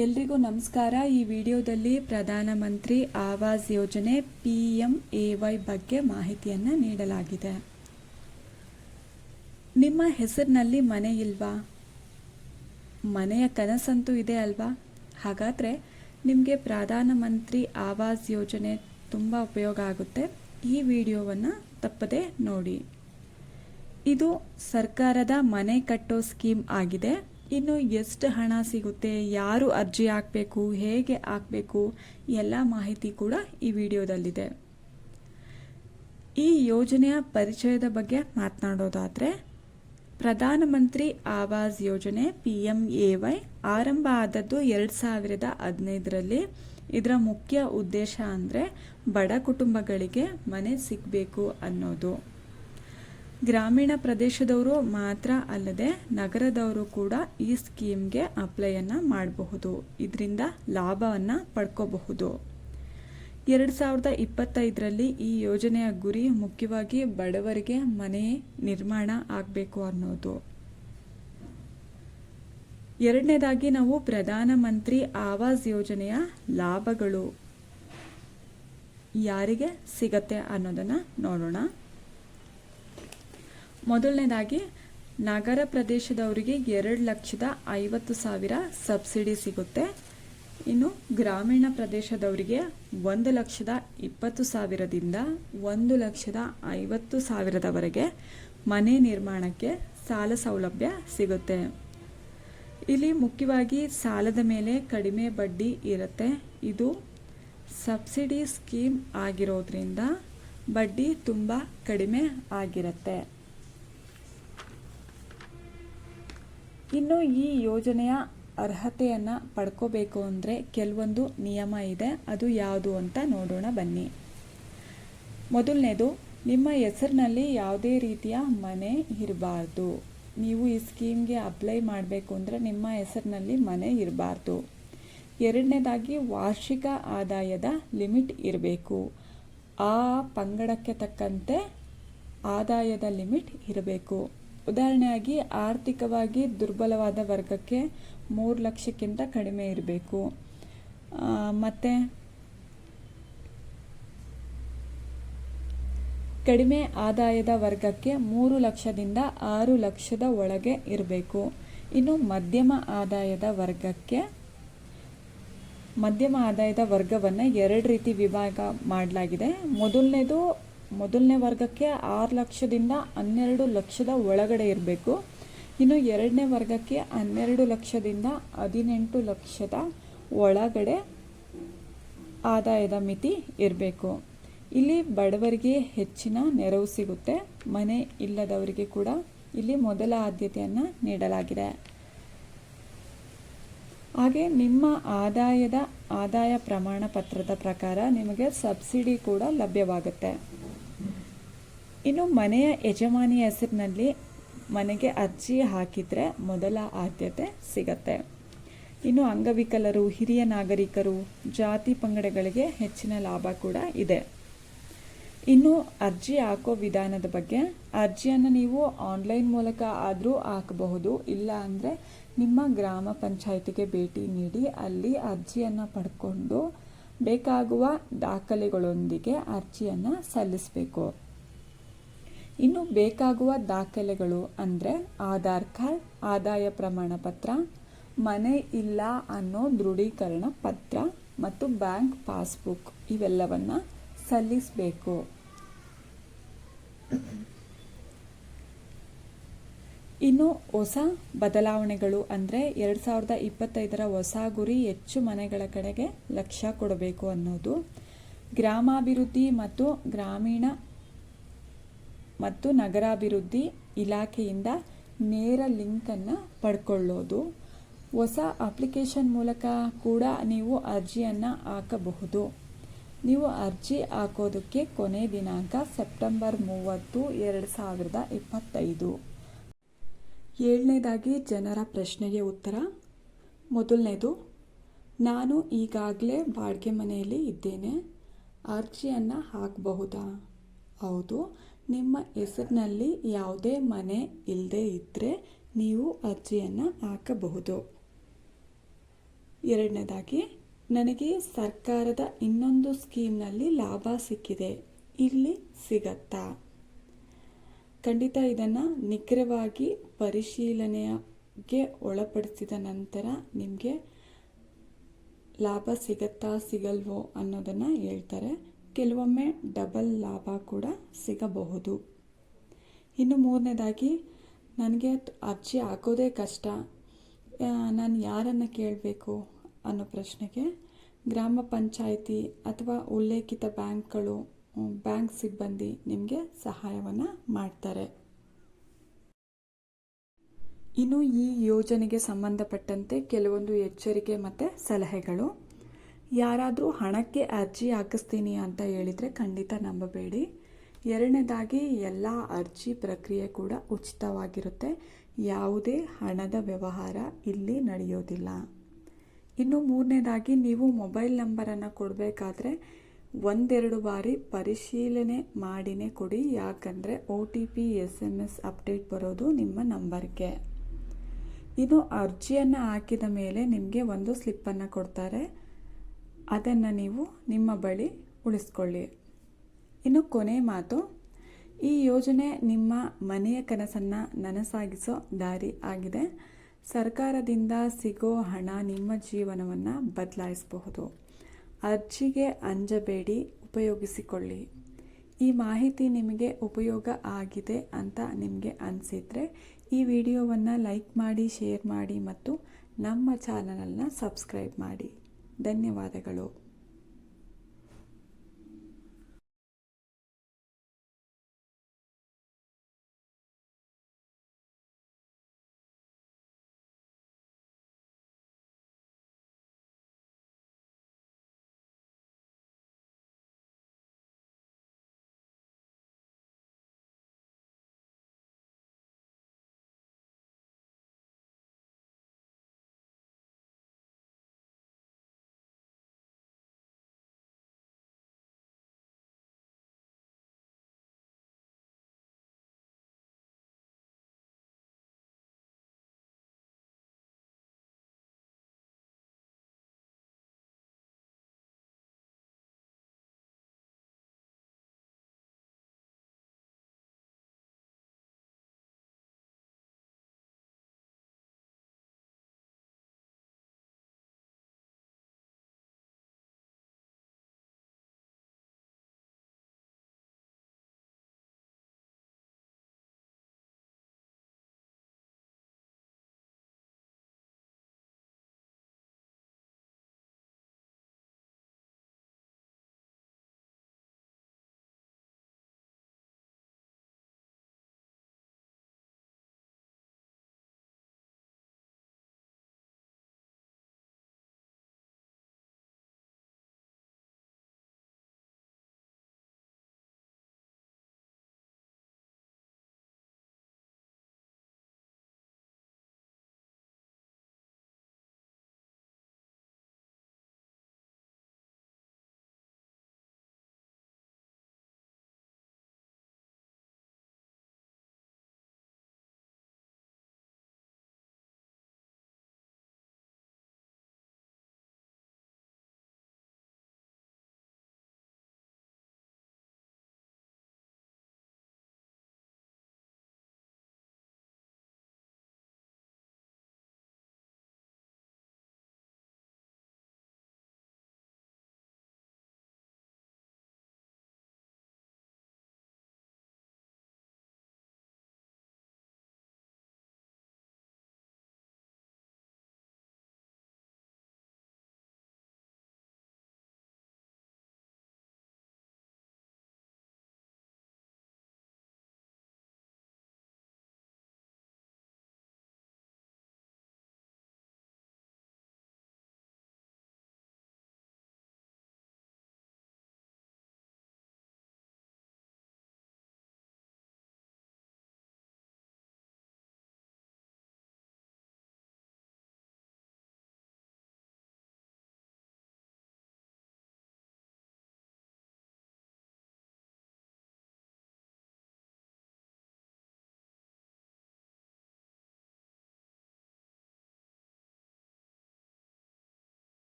ಎಲ್ರಿಗೂ ನಮಸ್ಕಾರ. ಈ ವಿಡಿಯೋದಲ್ಲಿ ಪ್ರಧಾನಮಂತ್ರಿ ಆವಾಸ್ ಯೋಜನೆ ಪಿ ಎಂ ಎ ವೈ ಬಗ್ಗೆ ಮಾಹಿತಿಯನ್ನು ನೀಡಲಾಗಿದೆ. ನಿಮ್ಮ ಹೆಸರಿನಲ್ಲಿ ಮನೆ ಇಲ್ವಾ? ಮನೆಯ ಕನಸಂತೂ ಇದೆ ಅಲ್ವಾ? ಹಾಗಾದರೆ ನಿಮಗೆ ಪ್ರಧಾನಮಂತ್ರಿ ಆವಾಸ್ ಯೋಜನೆ ತುಂಬ ಉಪಯೋಗ ಆಗುತ್ತೆ. ಈ ವಿಡಿಯೋವನ್ನು ತಪ್ಪದೆ ನೋಡಿ. ಇದು ಸರ್ಕಾರದ ಮನೆ ಕಟ್ಟೋ ಸ್ಕೀಮ್ ಆಗಿದೆ. ಇನ್ನು ಎಷ್ಟು ಹಣ ಸಿಗುತ್ತೆ, ಯಾರು ಅರ್ಜಿ ಹಾಕಬೇಕು, ಹೇಗೆ ಹಾಕಬೇಕು, ಎಲ್ಲ ಮಾಹಿತಿ ಕೂಡ ಈ ವಿಡಿಯೋದಲ್ಲಿದೆ. ಈ ಯೋಜನೆಯ ಪರಿಚಯದ ಬಗ್ಗೆ ಮಾತನಾಡೋದಾದರೆ, ಪ್ರಧಾನಮಂತ್ರಿ ಆವಾಸ್ ಯೋಜನೆ ಪಿ ಎಂ ಎ ವೈ ಆರಂಭ ಆದದ್ದು ಎರಡು ಸಾವಿರದ ಹದಿನೈದರಲ್ಲಿ. ಇದರ ಮುಖ್ಯ ಉದ್ದೇಶ ಅಂದರೆ ಬಡ ಕುಟುಂಬಗಳಿಗೆ ಮನೆ ಸಿಗಬೇಕು ಅನ್ನೋದು. ಗ್ರಾಮೀಣ ಪ್ರದೇಶದವರು ಮಾತ್ರ ಅಲ್ಲದೆ ನಗರದವರು ಕೂಡ ಈ ಸ್ಕೀಮ್ಗೆ ಅಪ್ಲೈಯನ್ನು ಮಾಡಬಹುದು. ಇದರಿಂದ ಲಾಭವನ್ನು ಪಡ್ಕೋಬಹುದು. ಎರಡು ಸಾವಿರದ ಇಪ್ಪತ್ತೈದರಲ್ಲಿ ಈ ಯೋಜನೆಯ ಗುರಿ ಮುಖ್ಯವಾಗಿ ಬಡವರಿಗೆ ಮನೆ ನಿರ್ಮಾಣ ಆಗಬೇಕು ಅನ್ನೋದು. ಎರಡನೇದಾಗಿ ನಾವು ಪ್ರಧಾನಮಂತ್ರಿ ಆವಾಸ್ ಯೋಜನೆಯ ಲಾಭಗಳು ಯಾರಿಗೆ ಸಿಗತ್ತೆ ಅನ್ನೋದನ್ನು ನೋಡೋಣ. ಮೊದಲನೇದಾಗಿ, ನಗರ ಪ್ರದೇಶದವರಿಗೆ ಎರಡು ಲಕ್ಷದ ಐವತ್ತು ಸಾವಿರ ಸಬ್ಸಿಡಿ ಸಿಗುತ್ತೆ. ಇನ್ನು ಗ್ರಾಮೀಣ ಪ್ರದೇಶದವರಿಗೆ ಒಂದು ಲಕ್ಷದ ಇಪ್ಪತ್ತು ಸಾವಿರದಿಂದ ಒಂದು ಲಕ್ಷದ ಐವತ್ತು ಸಾವಿರದವರೆಗೆ ಮನೆ ನಿರ್ಮಾಣಕ್ಕೆ ಸಾಲ ಸೌಲಭ್ಯ ಸಿಗುತ್ತೆ. ಇಲ್ಲಿ ಮುಖ್ಯವಾಗಿ ಸಾಲದ ಮೇಲೆ ಕಡಿಮೆ ಬಡ್ಡಿ ಇರುತ್ತೆ. ಇದು ಸಬ್ಸಿಡಿ ಸ್ಕೀಮ್ ಆಗಿರೋದ್ರಿಂದ ಬಡ್ಡಿ ತುಂಬ ಕಡಿಮೆ ಆಗಿರುತ್ತೆ. ಇನ್ನು ಈ ಯೋಜನೆಯ ಅರ್ಹತೆಯನ್ನು ಪಡ್ಕೋಬೇಕು ಅಂದರೆ ಕೆಲವೊಂದು ನಿಯಮ ಇದೆ. ಅದು ಯಾವುದು ಅಂತ ನೋಡೋಣ ಬನ್ನಿ. ಮೊದಲನೇದು, ನಿಮ್ಮ ಹೆಸರಿನಲ್ಲಿ ಯಾವುದೇ ರೀತಿಯ ಮನೆ ಇರಬಾರ್ದು. ನೀವು ಈ ಸ್ಕೀಮ್ಗೆ ಅಪ್ಲೈ ಮಾಡಬೇಕು ಅಂದರೆ ನಿಮ್ಮ ಹೆಸರಿನಲ್ಲಿ ಮನೆ ಇರಬಾರ್ದು. ಎರಡನೇದಾಗಿ, ವಾರ್ಷಿಕ ಆದಾಯದ ಲಿಮಿಟ್ ಇರಬೇಕು. ಆ ಪಂಗಡಕ್ಕೆ ತಕ್ಕಂತೆ ಆದಾಯದ ಲಿಮಿಟ್ ಇರಬೇಕು. ಉದಾಹರಣೆಯಾಗಿ, ಆರ್ಥಿಕವಾಗಿ ದುರ್ಬಲವಾದ ವರ್ಗಕ್ಕೆ ಮೂರು ಲಕ್ಷಕ್ಕಿಂತ ಕಡಿಮೆ ಇರಬೇಕು. ಮತ್ತು ಕಡಿಮೆ ಆದಾಯದ ವರ್ಗಕ್ಕೆ ಮೂರು ಲಕ್ಷದಿಂದ ಆರು ಲಕ್ಷದ ಒಳಗೆ ಇರಬೇಕು. ಇನ್ನು ಮಧ್ಯಮ ಆದಾಯದ ವರ್ಗಕ್ಕೆ, ಮಧ್ಯಮ ಆದಾಯದ ವರ್ಗವನ್ನು ಎರಡು ರೀತಿ ವಿಭಾಗ ಮಾಡಲಾಗಿದೆ. ಮೊದಲನೇದು ಮೊದಲನೇ ವರ್ಗಕ್ಕೆ ಆರು ಲಕ್ಷದಿಂದ ಹನ್ನೆರಡು ಲಕ್ಷದ ಒಳಗಡೆ ಇರಬೇಕು. ಇನ್ನು ಎರಡನೇ ವರ್ಗಕ್ಕೆ ಹನ್ನೆರಡು ಲಕ್ಷದಿಂದ ಹದಿನೆಂಟು ಲಕ್ಷದ ಒಳಗಡೆ ಆದಾಯದ ಮಿತಿ ಇರಬೇಕು. ಇಲ್ಲಿ ಬಡವರಿಗೆ ಹೆಚ್ಚಿನ ನೆರವು ಸಿಗುತ್ತೆ. ಮನೆ ಇಲ್ಲದವರಿಗೆ ಕೂಡ ಇಲ್ಲಿ ಮೊದಲ ಆದ್ಯತೆಯನ್ನು ನೀಡಲಾಗಿದೆ. ಹಾಗೆ ನಿಮ್ಮ ಆದಾಯದ ಆದಾಯ ಪ್ರಮಾಣ ಪತ್ರದ ಪ್ರಕಾರ ನಿಮಗೆ ಸಬ್ಸಿಡಿ ಕೂಡ ಲಭ್ಯವಾಗುತ್ತೆ. ಇನ್ನು ಮನೆಯ ಯಜಮಾನಿಯ ಹೆಸರಿನಲ್ಲಿ ಮನೆಗೆ ಅರ್ಜಿ ಹಾಕಿದರೆ ಮೊದಲ ಆದ್ಯತೆ ಸಿಗತ್ತೆ. ಇನ್ನು ಅಂಗವಿಕಲರು, ಹಿರಿಯ ನಾಗರಿಕರು, ಜಾತಿ ಪಂಗಡಗಳಿಗೆ ಹೆಚ್ಚಿನ ಲಾಭ ಕೂಡ ಇದೆ. ಇನ್ನು ಅರ್ಜಿ ಹಾಕೋ ವಿಧಾನದ ಬಗ್ಗೆ ಅರ್ಜಿಯನ್ನು ನೀವು ಆನ್ಲೈನ್ ಮೂಲಕ ಆದರೂ ಹಾಕಬಹುದು, ಇಲ್ಲ ಅಂದರೆ ನಿಮ್ಮ ಗ್ರಾಮ ಪಂಚಾಯಿತಿಗೆ ಭೇಟಿ ನೀಡಿ ಅಲ್ಲಿ ಅರ್ಜಿಯನ್ನು ಪಡ್ಕೊಂಡು ಬೇಕಾಗುವ ದಾಖಲೆಗಳೊಂದಿಗೆ ಅರ್ಜಿಯನ್ನು ಸಲ್ಲಿಸಬೇಕು. ಇನ್ನು ಬೇಕಾಗುವ ದಾಖಲೆಗಳು ಅಂದರೆ ಆಧಾರ್ ಕಾರ್ಡ್, ಆದಾಯ ಪ್ರಮಾಣ ಪತ್ರ, ಮನೆ ಇಲ್ಲ ಅನ್ನೋ ದೃಢೀಕರಣ ಪತ್ರ ಮತ್ತು ಬ್ಯಾಂಕ್ ಪಾಸ್ಬುಕ್ ಇವೆಲ್ಲವನ್ನು ಸಲ್ಲಿಸಬೇಕು. ಇನ್ನು ಹೊಸ ಬದಲಾವಣೆಗಳು ಅಂದರೆ ಎರಡು ಸಾವಿರದ ಇಪ್ಪತ್ತೈದರ ಹೊಸ ಗುರಿ ಹೆಚ್ಚು ಮನೆಗಳ ಕಡೆಗೆ ಲಕ್ಷ್ಯ ಕೊಡಬೇಕು ಅನ್ನೋದು. ಗ್ರಾಮಾಭಿವೃದ್ಧಿ ಮತ್ತು ಗ್ರಾಮೀಣ ಮತ್ತು ನಗರಾಭಿವೃದ್ಧಿ ಇಲಾಖೆಯಿಂದ ನೇರ ಲಿಂಕನ್ನು ಪಡ್ಕೊಳ್ಳೋದು. ಹೊಸ ಅಪ್ಲಿಕೇಶನ್ ಮೂಲಕ ಕೂಡ ನೀವು ಅರ್ಜಿಯನ್ನು ಹಾಕಬಹುದು. ನೀವು ಅರ್ಜಿ ಹಾಕೋದಕ್ಕೆ ಕೊನೆ ದಿನಾಂಕ ಸೆಪ್ಟೆಂಬರ್ ಮೂವತ್ತು, ಎರಡು ಸಾವಿರದ ಇಪ್ಪತ್ತೈದು. ಏಳನೇದಾಗಿ ಜನರ ಪ್ರಶ್ನೆಗೆ ಉತ್ತರ. ಮೊದಲನೇದು, ನಾನು ಈಗಾಗಲೇ ಬಾಡಿಗೆ ಮನೆಯಲ್ಲಿ ಇದ್ದೇನೆ. ಅರ್ಜಿಯನ್ನು ಹಾಕಬಹುದಾ? ಹೌದು. ನಿಮ್ಮ ಹೆಸರಿನಲ್ಲಿ ಯಾವುದೇ ಮನೆ ಇಲ್ಲದೆ ಇದ್ದರೆ ನೀವು ಅರ್ಜಿಯನ್ನು ಹಾಕಬಹುದು. ಎರಡನೇದಾಗಿ, ನನಗೆ ಸರ್ಕಾರದ ಇನ್ನೊಂದು ಸ್ಕೀಮ್ನಲ್ಲಿ ಲಾಭ ಸಿಕ್ಕಿದೆ. ಇಲ್ಲಿ ಸಿಗತ್ತಾ? ಖಂಡಿತ ಇದನ್ನು ನಿಖರವಾಗಿ ಪರಿಶೀಲನೆಗೆ ಒಳಪಡಿಸಿದ ನಂತರ ನಿಮಗೆ ಲಾಭ ಸಿಗತ್ತಾ, ಸಿಗಲ್ವೋ ಅನ್ನೋದನ್ನು ಹೇಳ್ತಾರೆ. ಕೆಲವೊಮ್ಮೆ ಡಬಲ್ ಲಾಭ ಕೂಡ ಸಿಗಬಹುದು. ಇನ್ನು ಮೂರನೇದಾಗಿ, ನನಗೆ ಅರ್ಜಿ ಹಾಕೋದೇ ಕಷ್ಟ. ನಾನು ಯಾರನ್ನು ಕೇಳಬೇಕು ಅನ್ನೋ ಪ್ರಶ್ನೆಗೆ ಗ್ರಾಮ ಪಂಚಾಯಿತಿ ಅಥವಾ ಉಲ್ಲೇಖಿತ ಬ್ಯಾಂಕ್ಗಳು ಬ್ಯಾಂಕ್ ಸಿಬ್ಬಂದಿ ನಿಮಗೆ ಸಹಾಯವನ್ನು ಮಾಡ್ತಾರೆ. ಇನ್ನು ಈ ಯೋಜನೆಗೆ ಸಂಬಂಧಪಟ್ಟಂತೆ ಕೆಲವೊಂದು ಎಚ್ಚರಿಕೆ ಮತ್ತು ಸಲಹೆಗಳು. ಯಾರಾದರೂ ಹಣಕ್ಕೆ ಅರ್ಜಿ ಹಾಕಿಸ್ತೀನಿ ಅಂತ ಹೇಳಿದರೆ ಖಂಡಿತ ನಂಬಬೇಡಿ. ಎರಡನೇದಾಗಿ, ಎಲ್ಲ ಅರ್ಜಿ ಪ್ರಕ್ರಿಯೆ ಕೂಡ ಉಚಿತವಾಗಿರುತ್ತೆ. ಯಾವುದೇ ಹಣದ ವ್ಯವಹಾರ ಇಲ್ಲಿ ನಡೆಯೋದಿಲ್ಲ. ಇನ್ನು ಮೂರನೇದಾಗಿ, ನೀವು ಮೊಬೈಲ್ ನಂಬರನ್ನು ಕೊಡಬೇಕಾದ್ರೆ ಒಂದೆರಡು ಬಾರಿ ಪರಿಶೀಲನೆ ಮಾಡಿನೇ ಕೊಡಿ. ಯಾಕಂದರೆ O T P, S M S update ಬರೋದು ನಿಮ್ಮ ನಂಬರ್ಗೆ. ಇನ್ನು ಅರ್ಜಿಯನ್ನು ಹಾಕಿದ ಮೇಲೆ ನಿಮಗೆ ಒಂದು ಸ್ಲಿಪ್ಪನ್ನು ಕೊಡ್ತಾರೆ. ಅದನ್ನು ನೀವು ನಿಮ್ಮ ಬಳಿ ಉಳಿಸ್ಕೊಳ್ಳಿ. ಇನ್ನು ಕೊನೆ ಮಾತು, ಈ ಯೋಜನೆ ನಿಮ್ಮ ಮನೆಯ ಕನಸನ್ನು ನನಸಾಗಿಸೋ ದಾರಿ ಆಗಿದೆ. ಸರ್ಕಾರದಿಂದ ಸಿಗೋ ಹಣ ನಿಮ್ಮ ಜೀವನವನ್ನು ಬದಲಾಯಿಸಬಹುದು. ಅರ್ಜಿಗೆ ಅಂಜಬೇಡಿ, ಉಪಯೋಗಿಸಿಕೊಳ್ಳಿ. ಈ ಮಾಹಿತಿ ನಿಮಗೆ ಉಪಯೋಗ ಆಗಿದೆ ಅಂತ ನಿಮಗೆ ಅನಿಸಿದರೆ, ಈ ವಿಡಿಯೋವನ್ನು ಲೈಕ್ ಮಾಡಿ, ಶೇರ್ ಮಾಡಿ ಮತ್ತು ನಮ್ಮ ಚಾನಲನ್ನು ಸಬ್ಸ್ಕ್ರೈಬ್ ಮಾಡಿ. ಧನ್ಯವಾದಗಳು.